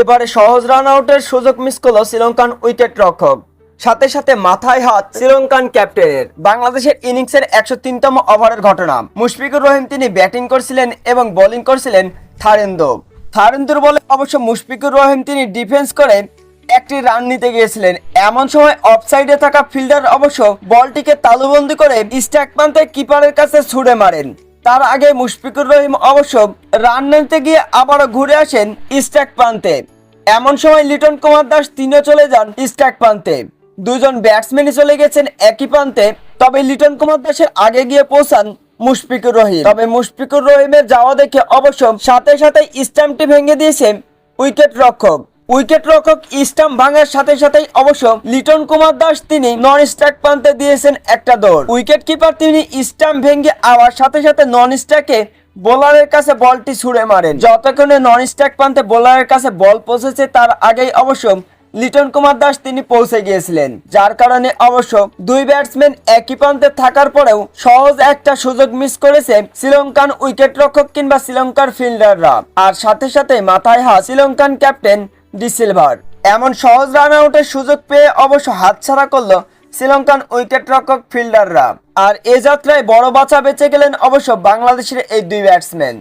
এবারে সহজ রান আউটের সুযোগ মিস করল শ্রীলঙ্কান উইকেট রক্ষক। সাথে সাথে মাথায় হাত শ্রীলঙ্কান ক্যাপ্টেনের। বাংলাদেশের ইনিংসের একশো তিনতম ওভারের ঘটনা। মুশফিকুর রহিম তিনি ব্যাটিং করছিলেন এবং বোলিং করছিলেন থারেন্দো। থারেন্দুর বলে অবশ্য মুশফিকুর রহিম তিনি ডিফেন্স করে একটি রান নিতে গিয়েছিলেন। এমন সময় অফসাইডে থাকা ফিল্ডার অবশ্য বলটিকে তালুবন্দি করে স্ট্যাক প্রান্তে কিপারের কাছে ছুড়ে মারেন। তার আগে মুশফিকুর রহিম অবশ্য রান নিতে গিয়ে আবারও ঘুরে আসেন স্ট্যাক প্রান্তে এমন সময় লিটন কুমার দাস তিনও চলে যান স্ট্যাক প্রান্তে দুজন ব্যাটসম্যানই চলে গেছেন একই প্রান্তে। তবে লিটন কুমার দাসের আগে গিয়ে পৌঁছান মুশফিকুর রহিম। তবে মুশফিকুর রহিমের যাওয়া দেখে অবশ্য সাথে সাথে স্ট্যাম্পটি ভেঙে দিয়েছে উইকেট রক্ষক উইকেট রক্ষক স্টাম্প ভাঙার সাথে সাথেই অবশ্য লিটন কুমার দাস তিনি নন স্ট্রাইক প্রান্তে দিয়েছেন একটা দৌড় উইকেট কিপার তিনি স্টাম্প ভেঙে আবার সাথে সাথে নন স্ট্রাইকে বোলারের কাছে বলটি ছুড়ে মারেন। যতক্ষণে নন স্ট্রাইক প্রান্তে বোলারের কাছে বল পৌঁছেছে, তার আগেই অবশ্য লিটন কুমার দাস তিনি পৌঁছে গিয়েছিলেন। যার কারণে অবশ্য দুই ব্যাটসম্যান একই প্রান্তে থাকার পরেও সহজ একটা সুযোগ মিস করেছে শ্রীলঙ্কান উইকেট রক্ষক কিংবা শ্রীলঙ্কার ফিল্ডাররা আর সাথে সাথে মাথায় হা শ্রীলঙ্কান ক্যাপ্টেন ডি সিলভার। এমন সহজ রান আউটের সুযোগ পেয়ে অবশ্য হাতছাড়া করল শ্রীলঙ্কান উইকেট রক্ষক ফিল্ডাররা। আর এ যাত্রায় বড় বাঁচা বেঁচে গেলেন অবশ্য বাংলাদেশের এই দুই ব্যাটসম্যান।